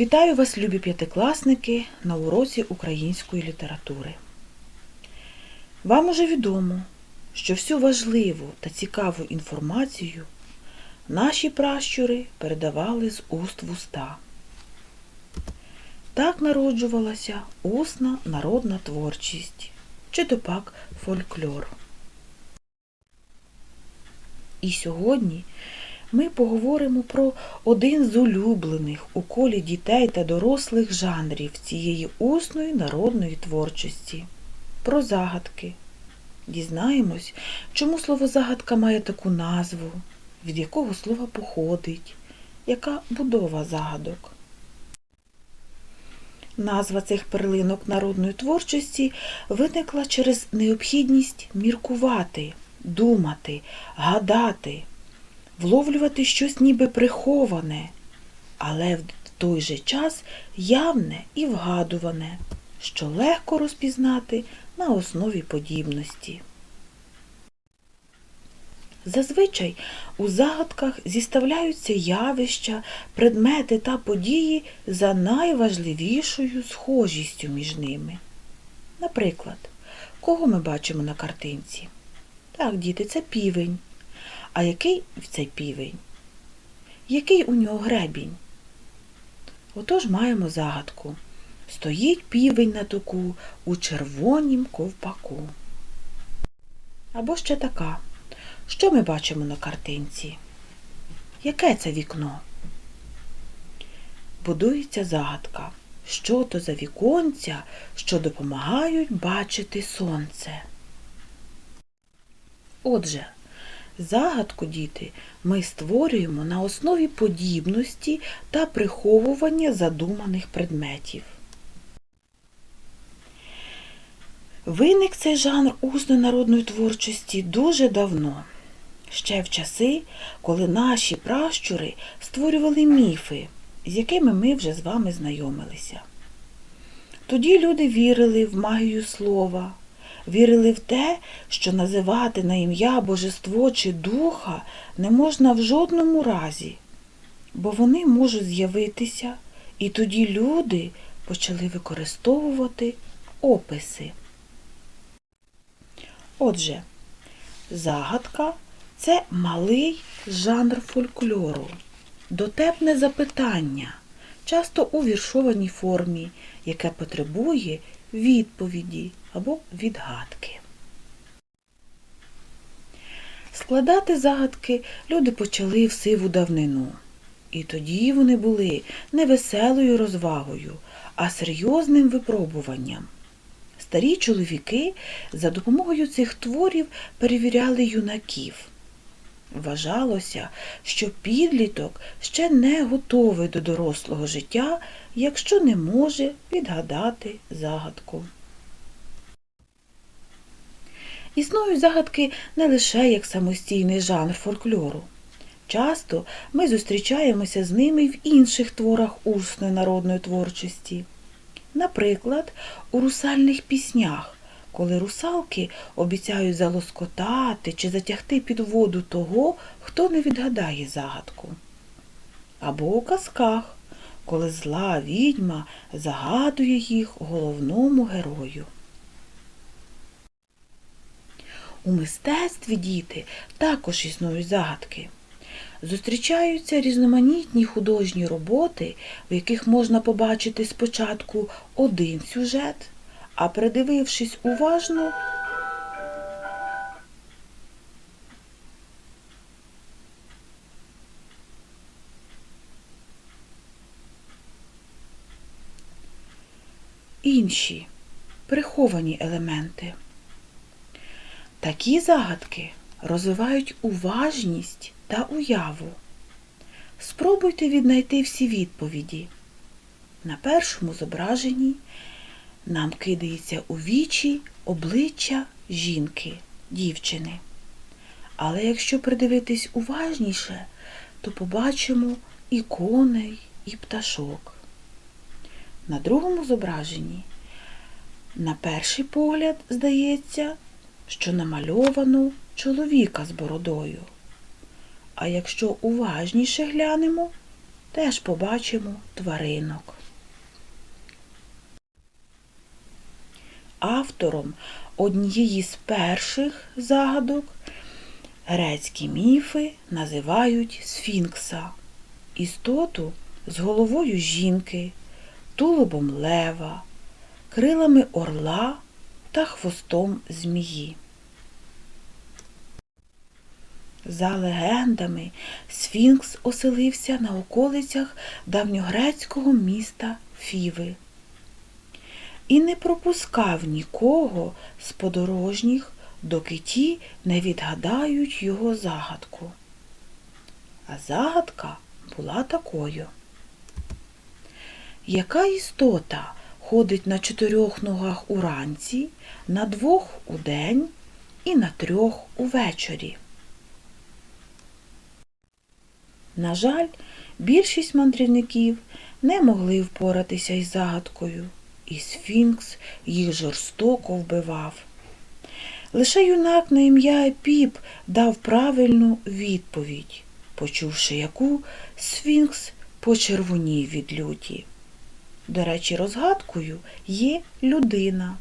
Вітаю вас, любі п'ятикласники, на уроці української літератури. Вам уже відомо, що всю важливу та цікаву інформацію наші пращури передавали з уст в уста. Так народжувалася усна народна творчість, чи то пак фольклор. І сьогодні ми поговоримо про один з улюблених у колі дітей та дорослих жанрів цієї усної народної творчості про загадки. Дізнаємось, чому слово загадка має таку назву, від якого слова походить, яка будова загадок. Назва цих перлинок народної творчості виникла через необхідність міркувати, думати, гадати, вловлювати щось ніби приховане, але в той же час явне і вгадуване, що легко розпізнати на основі подібності. Зазвичай у загадках зіставляються явища, предмети та події за найважливішою схожістю між ними. Наприклад, кого ми бачимо на картинці? Так, діти, це півень. А який цей півень? Який у нього гребінь? Отож маємо загадку. Стоїть півень на току у червонім ковпаку. Або ще така. Що ми бачимо на картинці? Яке це вікно? Будується загадка. Що то за віконця, що допомагають бачити сонце? Отже, загадку, діти, ми створюємо на основі подібності та приховування задуманих предметів. Виник цей жанр усної народної творчості дуже давно, ще в часи, коли наші пращури створювали міфи, з якими ми вже з вами знайомилися. Тоді люди вірили в магію слова, вірили в те, що називати на ім'я божество чи духа не можна в жодному разі, бо вони можуть з'явитися, і тоді люди почали використовувати описи. Отже, загадка це малий жанр фольклору, дотепне запитання, часто у віршованій формі, яке потребує відповіді або відгадки. Складати загадки люди почали в сиву давнину. І тоді вони були не веселою розвагою, а серйозним випробуванням. Старі чоловіки за допомогою цих творів перевіряли юнаків. Вважалося, що підліток ще не готовий до дорослого життя, якщо не може відгадати загадку. Існують загадки не лише як самостійний жанр фольклору. Часто ми зустрічаємося з ними в інших творах усної народної творчості. Наприклад, у русальних піснях, коли русалки обіцяють залоскотати чи затягти під воду того, хто не відгадає загадку. Або у казках, коли зла відьма загадує їх головному герою. У мистецтві діти також існують загадки. Зустрічаються різноманітні художні роботи, в яких можна побачити спочатку один сюжет, а придивившись уважно, інші приховані елементи. Такі загадки розвивають уважність та уяву. Спробуйте віднайти всі відповіді. На першому зображенні нам кидається у вічі обличчя жінки, дівчини. Але якщо придивитись уважніше, то побачимо і коней, і пташок. На другому зображенні, на перший погляд, здається, що намальовано чоловіка з бородою. А якщо уважніше глянемо, теж побачимо тваринок. Автором однієї з перших загадок грецькі міфи називають Сфінкса, істоту з головою жінки, тулубом лева, крилами орла та хвостом змії. За легендами, Сфінкс оселився на околицях давньогрецького міста Фіви і не пропускав нікого з подорожніх, доки ті не відгадають його загадку. А загадка була такою. Яка істота ходить на чотирьох ногах уранці, на двох удень і на трьох увечері? На жаль, більшість мандрівників не могли впоратися із загадкою, і Сфінкс їх жорстоко вбивав. Лише юнак на ім'я Епіп дав правильну відповідь, почувши яку Сфінкс почервонів від люті. До речі, розгадкою є людина,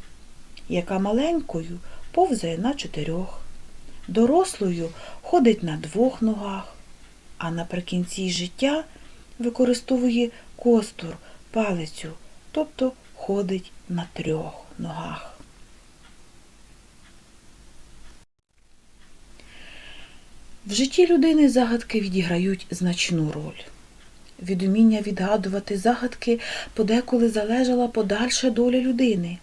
яка маленькою повзає на чотирьох, дорослою ходить на двох ногах, а наприкінці життя використовує костур, палицю, тобто ходить на трьох ногах. В житті людини загадки відіграють значну роль. Від уміння відгадувати загадки подеколи залежала подальша доля людини,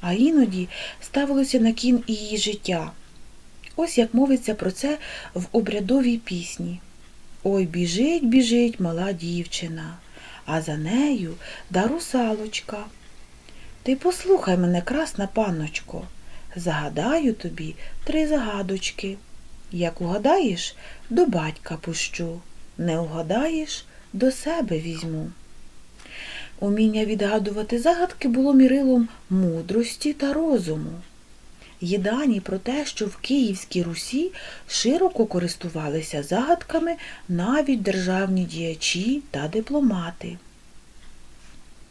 а іноді ставилося на кін її життя. Ось як мовиться про це в обрядовій пісні. Ой, біжить, біжить мала дівчина, а за нею да русалочка. Ти послухай мене, красна панночко, загадаю тобі три загадочки. Як угадаєш, до батька пущу, не угадаєш, до себе візьму. Уміння відгадувати загадки було мірилом мудрості та розуму. Є дані про те, що в Київській Русі широко користувалися загадками навіть державні діячі та дипломати.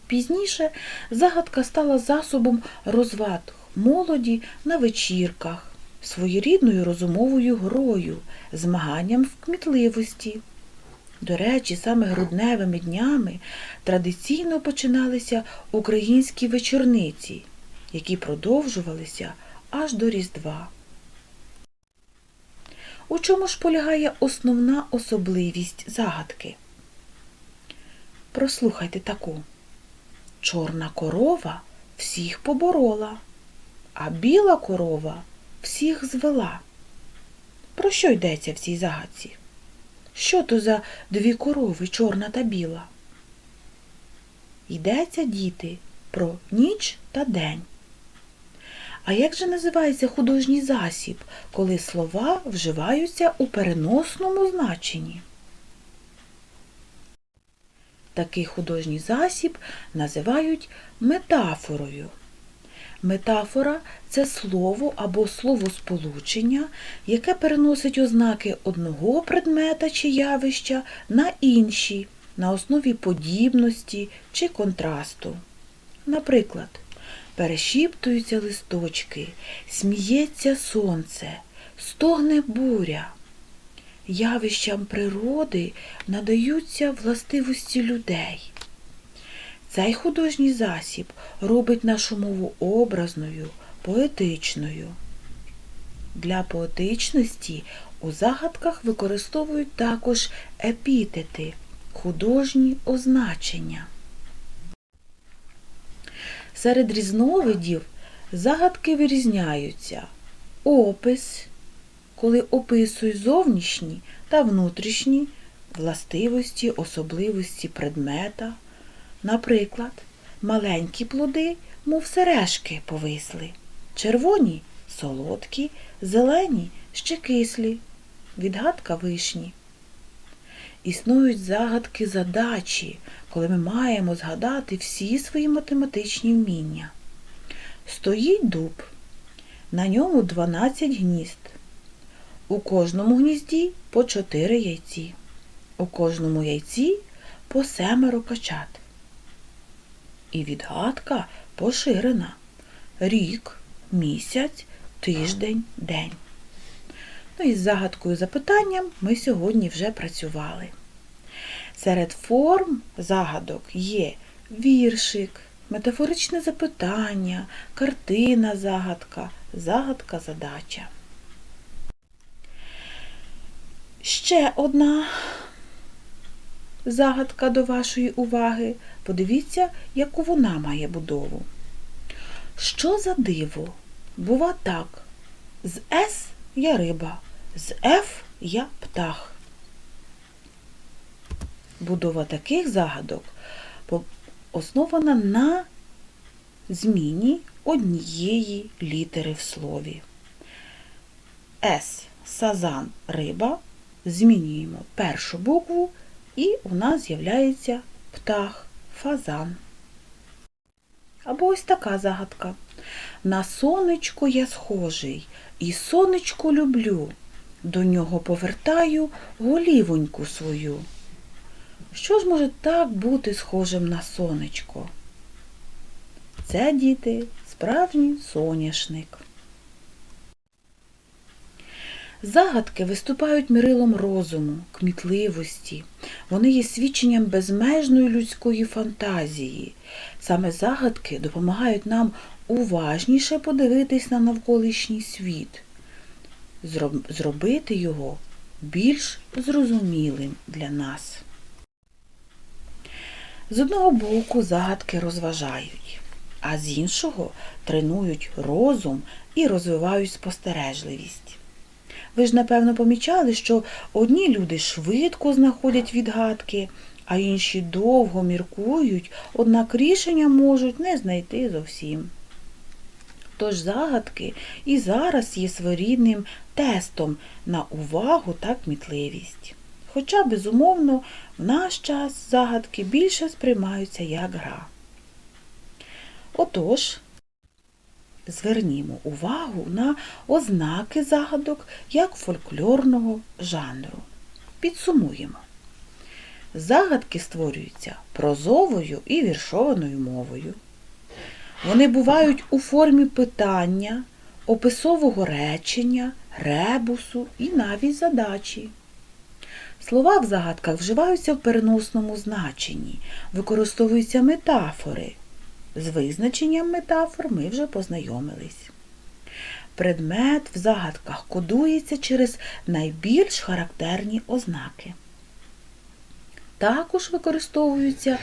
Пізніше загадка стала засобом розваг молоді на вечірках, своєрідною розумовою грою, змаганням в кмітливості. До речі, саме грудневими днями традиційно починалися українські вечорниці, які продовжувалися аж до Різдва. У чому ж полягає основна особливість загадки? Прослухайте таку. Чорна корова всіх поборола, а біла корова всіх звела. Про що йдеться в цій загадці? Що то за дві корови, чорна та біла? Йдеться, діти, про ніч та день. А як же називається художній засіб, коли слова вживаються у переносному значенні? Такий художній засіб називають метафорою. Метафора це слово або словосполучення, яке переносить ознаки одного предмета чи явища на інші на основі подібності чи контрасту. Наприклад, перешіптуються листочки, сміється сонце, стогне буря. Явищам природи надаються властивості людей. Цей художній засіб робить нашу мову образною, поетичною. Для поетичності у загадках використовують також епітети, художні означення. Серед різновидів загадки вирізняються опис, коли описують зовнішні та внутрішні властивості, особливості предмета. Наприклад, маленькі плоди, мов сережки, повисли, червоні солодкі, зелені ще кислі, відгадка вишні. Існують загадки задачі, коли ми маємо згадати всі свої математичні вміння. Стоїть дуб, на ньому 12 гнізд. У кожному гнізді по 4 яйці. У кожному яйці по семеро качат. І відгадка поширена. Рік, місяць, тиждень, день. Ну і з загадкою запитанням ми сьогодні вже працювали. Серед форм загадок є віршик, метафоричне запитання, картина загадка, загадка задача. Ще одна загадка до вашої уваги. Подивіться, яку вона має будову. Що за диво? Бува так. З С я риба, з Ф я птах. Будова таких загадок основана на зміні однієї літери в слові. С сазан риба. Змінюємо першу букву і у нас з'являється птах, фазан. Або ось така загадка. На сонечко я схожий, і сонечко люблю. До нього повертаю голівоньку свою. Що ж може так бути схожим на сонечко? Це, діти, справжній соняшник. Загадки виступають мирилом розуму, кмітливості. Вони є свідченням безмежної людської фантазії. Саме загадки допомагають нам уважніше подивитись на навколишній світ, зробити його більш зрозумілим для нас. З одного боку загадки розважають, а з іншого тренують розум і розвивають спостережливість. Ви ж, напевно, помічали, що одні люди швидко знаходять відгадки, а інші довго міркують, однак рішення можуть не знайти зовсім. Тож загадки і зараз є своєрідним тестом на увагу та кмітливість. Хоча, безумовно, в наш час загадки більше сприймаються як гра. Отож, звернімо увагу на ознаки загадок як фольклорного жанру. Підсумуємо. Загадки створюються прозовою і віршованою мовою. Вони бувають у формі питання, описового речення, ребусу і навіть задачі. Слова в загадках вживаються в переносному значенні, використовуються метафори. З визначенням метафор ми вже познайомились. Предмет в загадках кодується через найбільш характерні ознаки. Також використовуються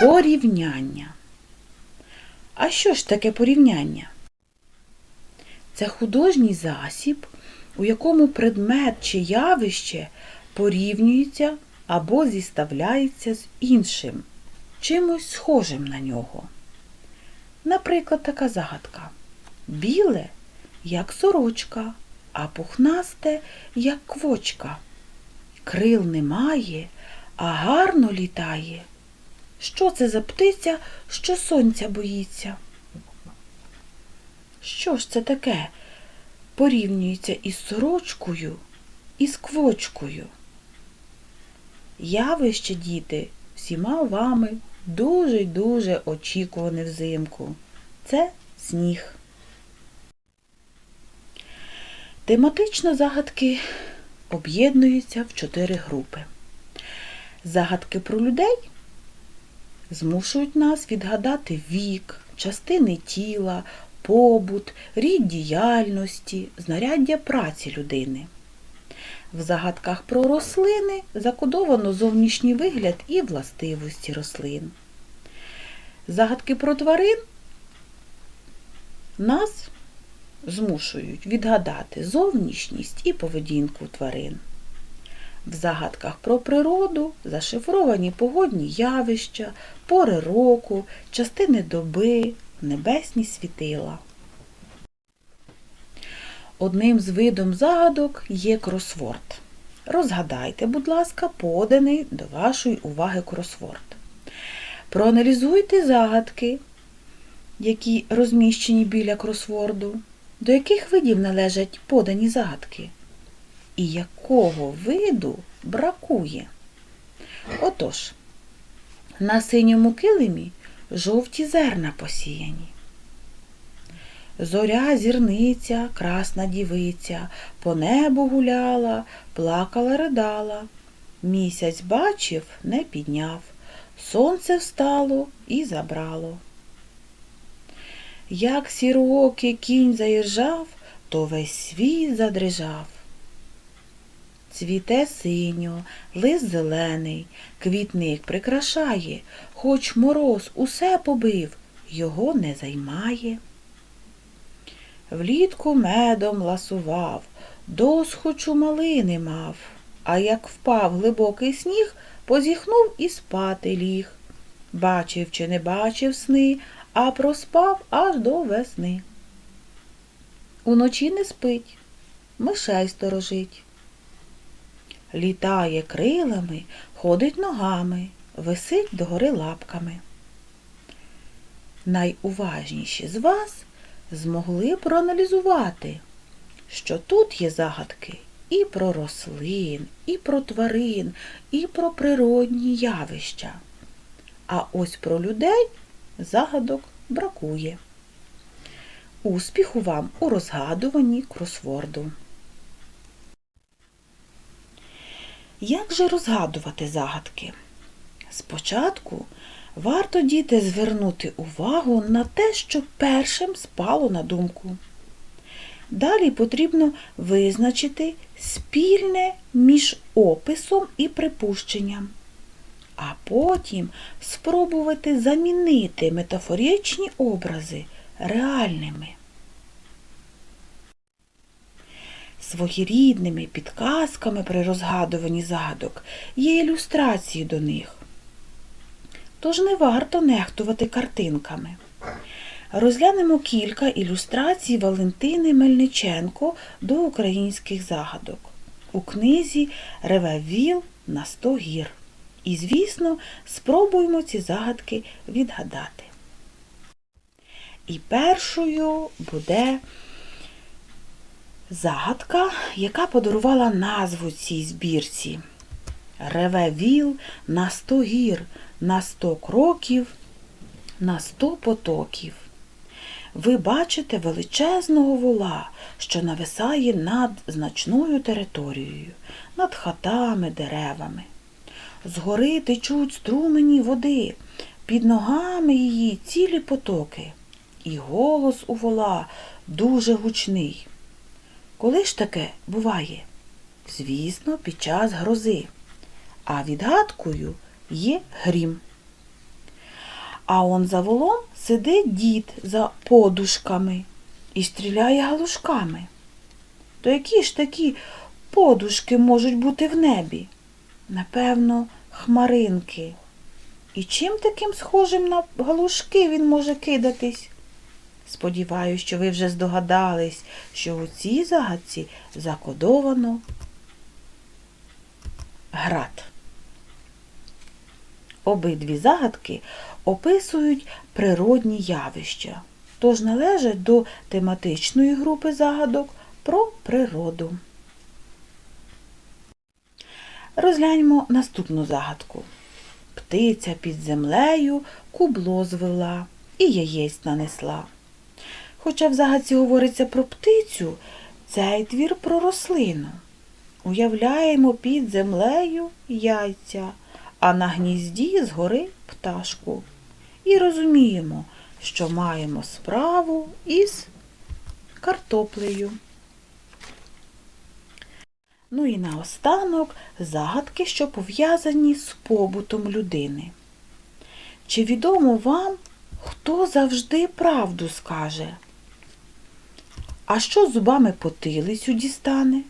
порівняння. А що ж таке порівняння? Це художній засіб, у якому предмет чи явище порівнюється або зіставляється з іншим, чимось схожим на нього. Наприклад, така загадка. Біле, як сорочка, а пухнасте, як квочка. Крил немає, а гарно літає. Що це за птиця, що сонця боїться? Що ж це таке? Порівнюється із сорочкою і з квочкою. Явище, діти, всіма вами дуже й дуже очікуване взимку. Це сніг. Тематично загадки об'єднуються в чотири групи. Загадки про людей змушують нас відгадати вік, частини тіла, побут, рід діяльності, знаряддя праці людини. В загадках про рослини закодовано зовнішній вигляд і властивості рослин. Загадки про тварин нас змушують відгадати зовнішність і поведінку тварин. В загадках про природу зашифровані погодні явища, пори року, частини доби, небесні світила. Одним з видом загадок є кросворд. Розгадайте, будь ласка, поданий до вашої уваги кросворд. Проаналізуйте загадки, які розміщені біля кросворду, до яких видів належать подані загадки, і якого виду бракує. Отож, На синьому килимі жовті зерна посіяні. Зоря зірниця, красна дівиця, по небу гуляла, плакала, ридала. Місяць бачив, не підняв, сонце встало і забрало. Як сіроокий кінь заіржав, то весь світ задрижав. Цвіте синьо, лист зелений, квітник прикрашає, хоч мороз усе побив, його не займає. Влітку медом ласував, досхочу малини мав, а як впав глибокий сніг, позіхнув і спати ліг. Бачив чи не бачив сни, а проспав аж до весни. Уночі не спить, мишей сторожить. Літає крилами, ходить ногами, висить догори лапками. Найуважніші з вас змогли проаналізувати, що тут є загадки і про рослин, і про тварин, і про природні явища. А ось про людей загадок бракує. Успіху вам у розгадуванні кросворду. Як же розгадувати загадки? Спочатку варто діти звернути увагу на те, що першим спало на думку. Далі потрібно визначити спільне між описом і припущенням, а потім спробувати замінити метафоричні образи реальними. Своєрідними підказками при розгадуванні загадок є ілюстрації до них. Тож не варто нехтувати картинками. Розглянемо кілька ілюстрацій Валентини Мельниченко до українських загадок у книзі Реве віл на сто гір. І, звісно, спробуємо ці загадки відгадати. І першою буде загадка, яка подарувала назву цій збірці. Реве віл на сто гір, на сто кроків, на сто потоків. Ви бачите величезного вола, що нависає над значною територією, над хатами, деревами. Згори течуть струмені води, під ногами її цілі потоки, і голос у вола дуже гучний. Коли ж таке буває? Звісно, під час грози. А відгадкою є грім. А он за волом сидить дід за подушками і стріляє галушками. То які ж такі подушки можуть бути в небі? Напевно, хмаринки. І чим таким схожим на галушки він може кидатись? Сподіваюсь, що ви вже здогадались, що у цій загадці закодовано град. Обидві загадки описують природні явища, тож належать до тематичної групи загадок про природу. Розгляньмо наступну загадку. Птиця під землею кубло звела і яєць нанесла. Хоча в загадці говориться про птицю, цей твір про рослину. Уявляємо під землею яйця, а на гнізді згори пташку. І розуміємо, що маємо справу із картоплею. Ну і наостанок загадки, що пов'язані з побутом людини. Чи відомо вам, хто завжди правду скаже? А що зубами потилицю дістане?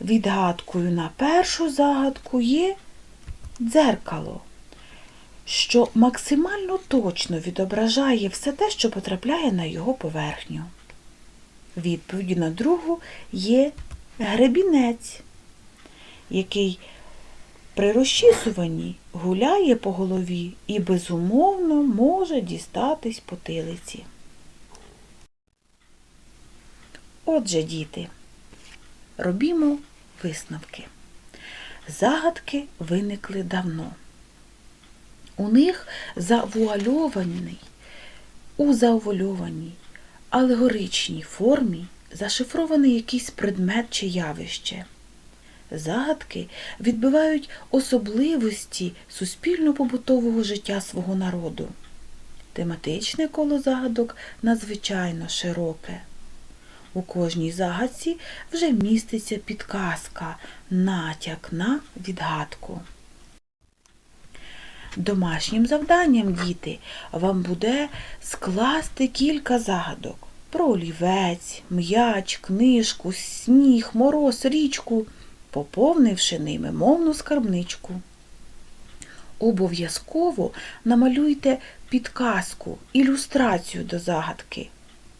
Відгадкою на першу загадку є дзеркало, що максимально точно відображає все те, що потрапляє на його поверхню. Відповіддю на другу є гребінець, який при розчісуванні гуляє по голові і безумовно може дістатись потилиці. Отже, діти, робімо висновки. Загадки виникли давно. У них завуальований, у завуальованій, алегоричній формі зашифрований якийсь предмет чи явище. Загадки відбивають особливості суспільно-побутового життя свого народу. Тематичне коло загадок надзвичайно широке. У кожній загадці вже міститься підказка, натяк на відгадку. Домашнім завданням, діти, вам буде скласти кілька загадок про олівець, м'яч, книжку, сніг, мороз, річку, поповнивши ними мовну скарбничку. Обов'язково намалюйте підказку, ілюстрацію до загадки.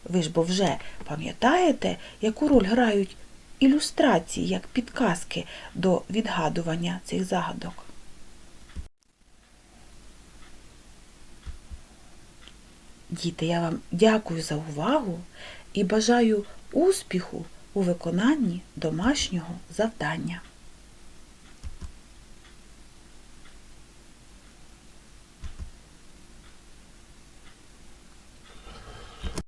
Ви ж бо вже пам'ятаєте, яку роль грають ілюстрації як підказки до відгадування цих загадок. Діти, я вам дякую за увагу і бажаю успіху у виконанні домашнього завдання.